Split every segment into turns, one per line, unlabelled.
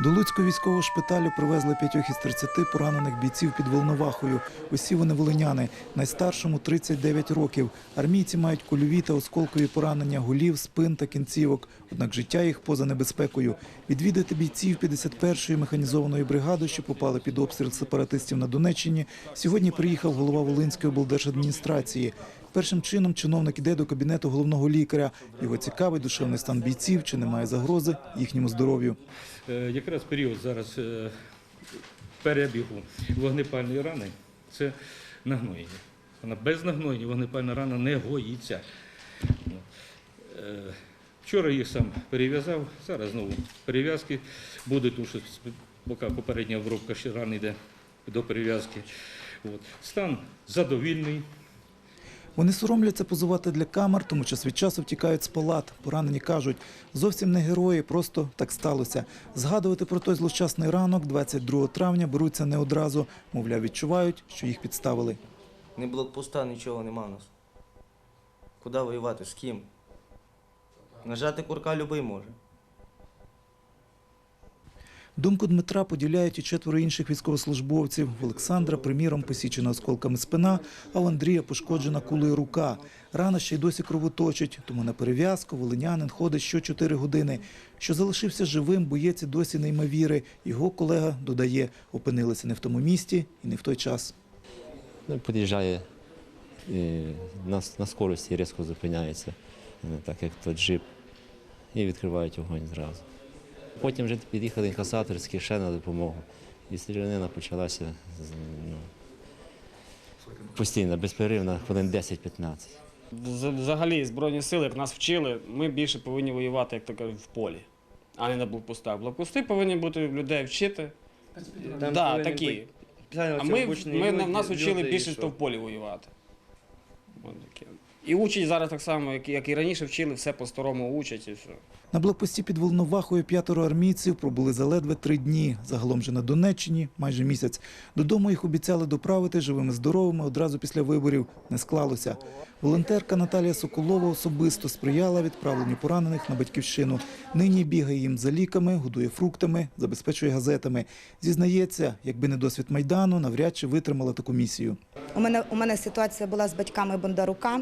До Луцького військового шпиталю привезли п'ятьох із 30 поранених бійців під Волновахою. Усі вони волиняни. Найстаршому 39 років. Армійці мають кульові та осколкові поранення голів, спин та кінцівок. Однак життя їх поза небезпекою. Відвідати бійців 51-ї механізованої бригади, що попали під обстріл сепаратистів на Донеччині, сьогодні приїхав голова Волинської облдержадміністрації. Першим чином чиновник іде до кабінету головного лікаря. Його цікавить душевний стан бійців, чи немає загрози їхньому здоров'ю.
Е, Якраз період зараз е, перебігу вогнепальної рани це нагноєння. Вона без нагноєння вогнепальна рана не гоїться. Е, Вчора їх сам перев'язав, зараз знову перев'язки будуть, тому що поки попередня обробка ще рани йде до перев'язки. Стан задовільний.
Вони соромляться позувати для камер, тому час від часу втікають з палат. Поранені кажуть, зовсім не герої, просто так сталося. Згадувати про той злощасний ранок 22 травня беруться не одразу. Мовляв, відчувають, що їх підставили.
Ні блокпоста, нічого нема у нас. Куди воювати? З ким? Нажати курка любий може.
Думку Дмитра поділяють і четверо інших військовослужбовців. В Олександра, приміром, посічена осколками спина, а у Андрія пошкоджена кулею рука. Рана ще й досі кровоточить, тому на перев'язку волинянин ходить що 4 години. Що залишився живим, боєць досі не йме віри. Його колега додає, опинилися не в тому місті і не в той час.
Ну, під'їжджає на, на скорості різко зупиняється, е, так як той джип, і відкривають огонь зразу. Потім вже під'їхали інкасаторські ще на допомогу. І стрілянина почалася ну, постійно, безперервно, хвилин 10-15.
Взагалі, Збройні сили, як нас вчили, ми більше повинні воювати, як то кажуть, в полі, а не на блокпостах. Блокпости повинні бути людей вчити.
Там
да,
повинні
такі.
бути
А ми, ми нас вчили більше
що?
то в полі воювати. От таке. І учать зараз так само, як, і- як і раніше вчили, все по-старому учать і все.
На блокпості під Волновахою п'ятеро армійців пробули заледве три дні. Загалом же на Донеччині майже місяць. Додому їх обіцяли доправити живими здоровими одразу після виборів. Не склалося. Волонтерка Наталія Соколова особисто сприяла відправленню поранених на батьківщину. Нині бігає їм за ліками, годує фруктами, забезпечує газетами. Зізнається, якби не досвід майдану, навряд чи витримала таку місію.
У мене у мене ситуація була з батьками Бондарука.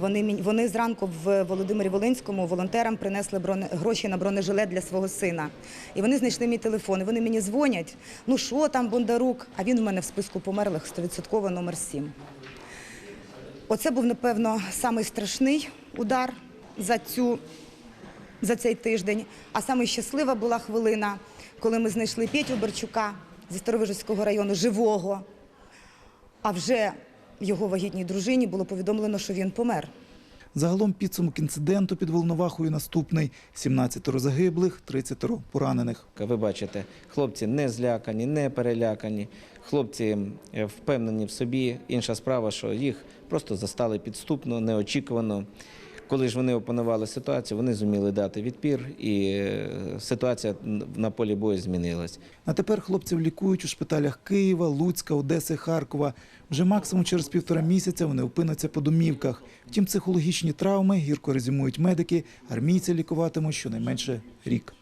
Вони вони зранку в Володимирі Волинському волонтерам принесли броне, гроші на бронежилет для свого сина. І вони знайшли мій телефон. І вони мені дзвонять. Ну що там Бондарук? А він у мене в списку померлих 100% номер 7. Оце був, напевно, самий страшний удар за цю за цей тиждень. А саме щаслива була хвилина, коли ми знайшли Петю Берчука зі Старовижицького району живого. А вже його вагітній дружині було повідомлено, що він помер.
Загалом підсумок інциденту під Волновахою наступний: 17 загиблих, 30 поранених.
Ви бачите, хлопці не злякані, не перелякані. Хлопці е, впевнені в собі. Інша справа, що їх просто застали підступно, неочікувано. Коли ж вони опанували ситуацію, вони зуміли дати відпір, і е, ситуація на полі бою змінилась.
А тепер хлопців лікують у шпиталях Києва, Луцька, Одеси, Харкова. Вже максимум через півтора місяця вони опиняться по домівках. Втім, психологічні травми гірко резюмують медики. Армійці лікуватимуть щонайменше рік.